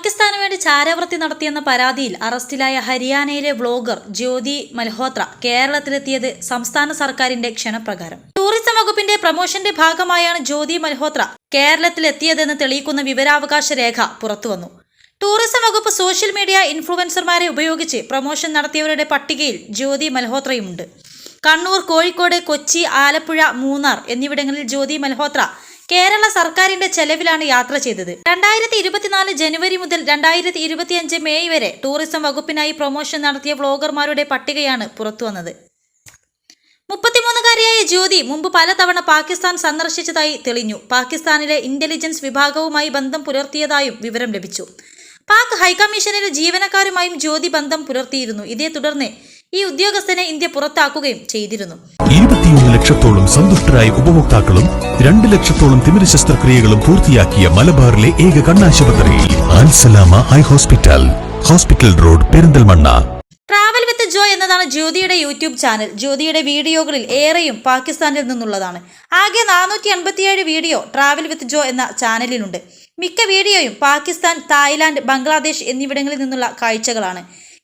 പാകിസ്ഥാന് വേണ്ടി ചാരവൃത്തി നടത്തിയെന്ന പരാതിയിൽ അറസ്റ്റിലായ ഹരിയാനയിലെ വ്ളോഗർ ജ്യോതി മൽഹോത്ര കേരളത്തിലെത്തിയത് സംസ്ഥാന സർക്കാരിന്റെ ക്ഷണപ്രകാരം. ടൂറിസം വകുപ്പിന്റെ പ്രമോഷന്റെ ഭാഗമായാണ് ജ്യോതി മൽഹോത്ര കേരളത്തിലെത്തിയതെന്ന് തെളിയിക്കുന്ന വിവരാവകാശ രേഖ പുറത്തുവന്നു. ടൂറിസം വകുപ്പ് സോഷ്യൽ മീഡിയ ഇൻഫ്ലുവൻസർമാരെ ഉപയോഗിച്ച് പ്രമോഷൻ നടത്തിയവരുടെ പട്ടികയിൽ ജ്യോതി മൽഹോത്രയുമുണ്ട്. കണ്ണൂർ കോഴിക്കോട് കൊച്ചി ആലപ്പുഴ മൂന്നാർ എന്നിവിടങ്ങളിൽ ജ്യോതി മൽഹോത്ര കേരള സർക്കാരിന്റെ ചെലവിലാണ് യാത്ര ചെയ്തത്. രണ്ടായിരത്തി ഇരുപത്തിനാല് ജനുവരി മുതൽ രണ്ടായിരത്തി ഇരുപത്തിയഞ്ച് മെയ് വരെ ടൂറിസം വകുപ്പിനായി പ്രൊമോഷൻ നടത്തിയ വ്ളോഗർമാരുടെ പട്ടികയാണ് പുറത്തുവന്നത് മുപ്പത്തിമൂന്നുകാരിയായ ജ്യോതി മുമ്പ് പലതവണ പാകിസ്ഥാൻ സന്ദർശിച്ചതായി തെളിഞ്ഞു. പാകിസ്ഥാനിലെ ഇന്റലിജൻസ് വിഭാഗവുമായി ബന്ധം പുലർത്തിയതായും വിവരം ലഭിച്ചു. പാക് ഹൈക്കമ്മീഷനിലെ ജീവനക്കാരുമായും ജ്യോതി ബന്ധം പുലർത്തിയിരുന്നു. ഇതേ തുടർന്ന് ഈ ഉദ്യോഗസ്ഥനെ ഇന്ത്യ പുറത്താക്കുകയും ചെയ്തിരുന്നു. ഇരുപത്തിയൊന്ന് ലക്ഷത്തോളം സന്തുഷ്ടരായ ഉപഭോക്താക്കളും രണ്ട് ലക്ഷത്തോളം തിമിര ശസ്ത്രക്രിയകളും പൂർത്തിയാക്കിയ മലബാറിലെ ഏക കണ്ണാശുപത്രി Al Salama high hospital hospital road Perinthalmanna. Travel with Jo എന്നതാണ് ജ്യോതിയുടെ യൂട്യൂബ് ചാനൽ. ജ്യോതിയുടെ വീഡിയോകളിൽ ഏറെയും പാകിസ്ഥാനിൽ നിന്നുള്ളതാണ്. ആകെ നാനൂറ്റി അൻപത്തിയേഴ് വീഡിയോ ട്രാവൽ വിത്ത് ജോ എന്ന ചാനലിലുണ്ട്. മിക്ക വീഡിയോയും പാകിസ്ഥാൻ തായ്ലാന്റ് ബംഗ്ലാദേശ് എന്നിവിടങ്ങളിൽ നിന്നുള്ള കാഴ്ചകളാണ്.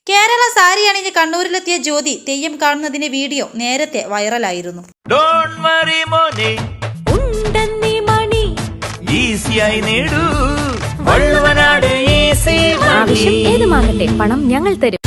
കേരള സാരി അണിഞ്ഞ് കണ്ണൂരിലെത്തിയ ജ്യോതി തെയ്യം കാണുന്നതിന്റെ വീഡിയോ നേരത്തെ വൈറലായിരുന്നു. ഡോണ്ട് വറി മോനെ. ഉണ്ടെന്നീ മണി. ഈസിയായി നേടൂ. വള്ളുവനാട് ഈസി ആവശ്യം ഏതുമാകട്ടെ പണം ഞങ്ങൾ തരും.